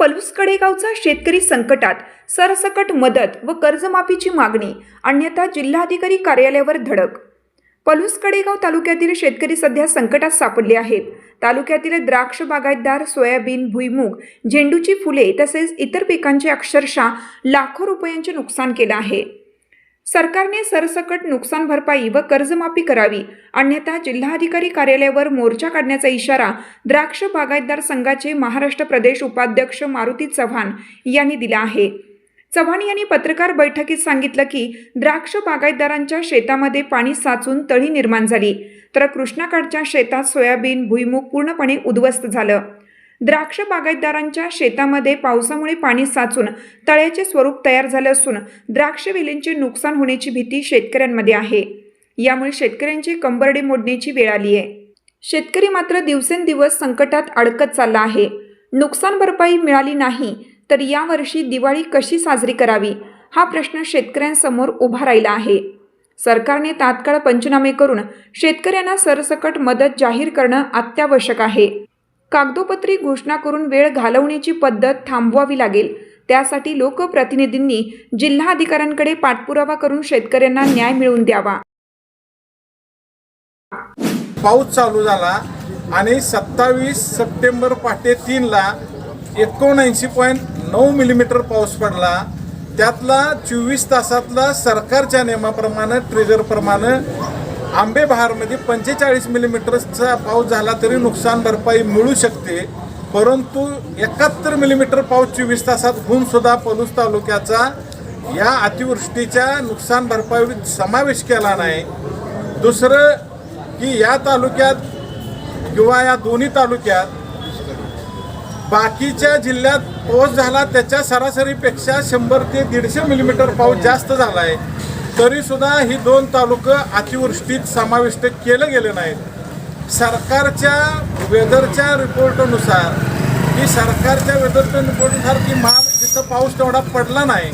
पलूस कडेगावचा शेतकरी संकटात सरसकट मदत व कर्जमाफीची मागणी अन्यथा जिल्हाधिकारी कार्यालयावर धडक. पलूस कडेगाव तालुक्यातील शेतकरी सध्या संकटात सापडले आहेत. तालुक्यातील द्राक्ष बागायतदार सोयाबीन भुईमूग झेंडूची फुले तसेच इतर पिकांचे अक्षरशः लाखो रुपयांचे नुकसान केलं आहे. सरकारने सरसकट नुकसान भरपाई व कर्जमाफी करावी. अन्यथा जिल्हाधिकारी कार्यालयावर मोर्चा काढण्याचा इशारा द्राक्ष बागायतदार संघाचे महाराष्ट्र प्रदेश उपाध्यक्ष मारुती चव्हाण यांनी दिला आहे. चव्हाण यांनी पत्रकार बैठकीत सांगितलं की द्राक्ष बागायतदारांच्या शेतामध्ये पाणी साचून तळी निर्माण झाली तर कृष्णाकाठच्या शेतात सोयाबीन भुईमूग पूर्णपणे उद्ध्वस्त झालं. द्राक्ष बागायतदारांच्या शेतामध्ये पावसामुळे पाणी साचून तळ्याचे स्वरूप तयार झाले असून द्राक्ष वेलींचे नुकसान होण्याची भीती शेतकऱ्यांमध्ये आहे. यामुळे शेतकऱ्यांची कंबरडे मोडण्याची वेळ आली आहे. शेतकरी मात्र दिवसेंदिवस संकटात अडकत चालला आहे. नुकसान भरपाई मिळाली नाही तर यावर्षी दिवाळी कशी साजरी करावी? हा प्रश्न शेतकऱ्यांसमोर उभा राहिला आहे. सरकारने तात्काळ पंचनामे करून शेतकऱ्यांना सरसकट मदत जाहीर करणं अत्यावश्यक आहे. कागदोपत्री घोषणा करून वेळ घालवण्याची पद्धत थांबवावी लागेल. त्यासाठी लोकप्रतिनिधींनी जिल्हाधिकाऱ्यांकडे पाठपुरावा करून शेतकऱ्यांना न्याय मिळवून द्यावा. पाऊस चालू झाला आणि सत्तावीस सप्टेंबर पहाटे तीनला एकोणऐंशी पॉईंट नऊ मिलीमीटर पाऊस पडला. त्यातला चोवीस तासातला सरकारच्या नियमाप्रमाणे ट्रिगरप्रमाणे आंबे बहारमध्ये पंचेचाळीस मिलीमीटरचा पाऊस झाला तरी नुकसान भरपाई मिळू शकते परंतु एकाहत्तर मिलीमीटर पाऊस चोवीस तासात होऊन सुद्धा पलूस तालुक्याचा या अतिवृष्टीच्या नुकसान भरपाईत समावेश केला नाही. दुसरं की या तालुक्यात किंवा या दोन्ही तालुक्यात बाकीच्या जिल्ह्यात पाऊस झाला त्याच्या सरासरीपेक्षा शंभर ते दीडशे मिलीमीटर पाऊस जास्त झाला आहे तरी सुद्धा ही दोन तालुकं अतिवृष्टीत समाविष्ट केलं गेले नाहीत. सरकारच्या वेदरच्या रिपोर्टनुसार की सरकारच्या वेदरच्या रिपोर्टनुसार की माल तिथं पाऊस तेवढा पडला नाही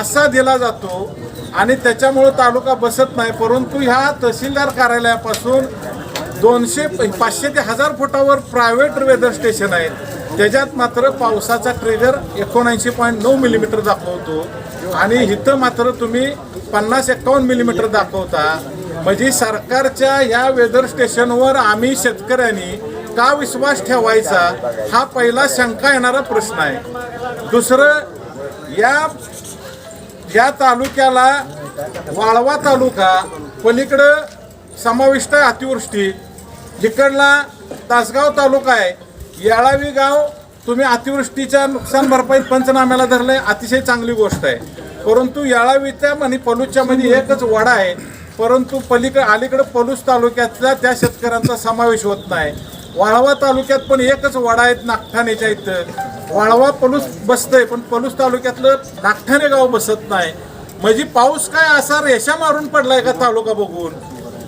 असा दिला जातो आणि त्याच्यामुळं तालुका बसत नाही. परंतु ह्या तहसीलदार कार्यालयापासून दोनशे पाचशे ते हजार फुटावर प्रायव्हेट वेदर स्टेशन आहेत. त्याच्यात मात्र पावसाचा ट्रिगर एकोणऐंशी पॉईंट नऊ मिलीमीटर दाखवतो. आणि इथं मात्र तुम्ही पन्नास एकावन्न मिलीमीटर दाखवता. म्हणजे सरकारच्या या वेदर स्टेशनवर आम्ही शेतकऱ्यांनी का विश्वास ठेवायचा? हा पहिला शंका येणारा प्रश्न आहे. दुसरं या या तालुक्याला वाळवा तालुका पलीकडं समाविष्ट आहे अतिवृष्टी. इकडला तासगाव तालुका आहे. याळावी गाव तुम्ही अतिवृष्टीच्या नुकसान भरपाईत पंचनाम्याला धरलं आहे अतिशय चांगली गोष्ट आहे. परंतु याळावीच्या आणि पलूसच्या मध्ये एकच वडा आहे. परंतु पलीकडे अलीकडे पलूस तालुक्यातल्या त्या शेतकऱ्यांचा समावेश होत नाही. वाळवा तालुक्यात पण एकच वडा आहेत नागठाणेच्या इथं. वाळवा पलूस बसतंय पण पलूस तालुक्यातलं नागठाणे गाव बसत नाही. म्हणजे पाऊस काय असा रेषा मारून पडलाय का तालुका बघून?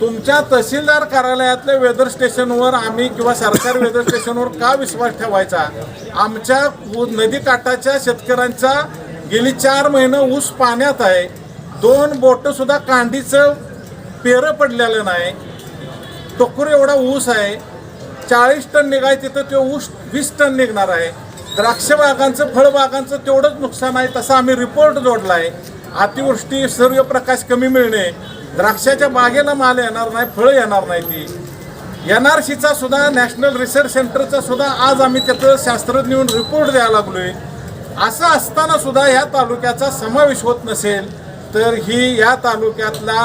तुमच्या तहसीलदार कार्यालयातल्या वेदर स्टेशनवर आम्ही किंवा सरकारी वेदर स्टेशनवर का विश्वास ठेवायचा? आमच्या नदीकाठाच्या शेतकऱ्यांचा गेली चार महिने ऊस पाण्यात आहे. दोन बोटंसुद्धा कांडीचं पेरं पडलेलं नाही. टोकूर एवढा ऊस आहे. चाळीस टन निघाय तिथं तो ऊस वीस टन निघणार आहे. द्राक्ष बागांचं फळबागांचं तेवढंच नुकसान आहे तसा आम्ही रिपोर्ट जोडला आहे अतिवृष्टी सूर्यप्रकाश कमी मिळणे द्राक्षाच्या बागेला माल येणार नाही फळं येणार नाही ती. एन आर सीचा सुद्धा नॅशनल रिसर्च सेंटरचा सुद्धा आज आम्ही त्याचं शास्त्रज्ञ येऊन रिपोर्ट द्यायला लागलो आहे असं असताना सुद्धा या तालुक्याचा समावेश होत नसेल तर ही या तालुक्यातला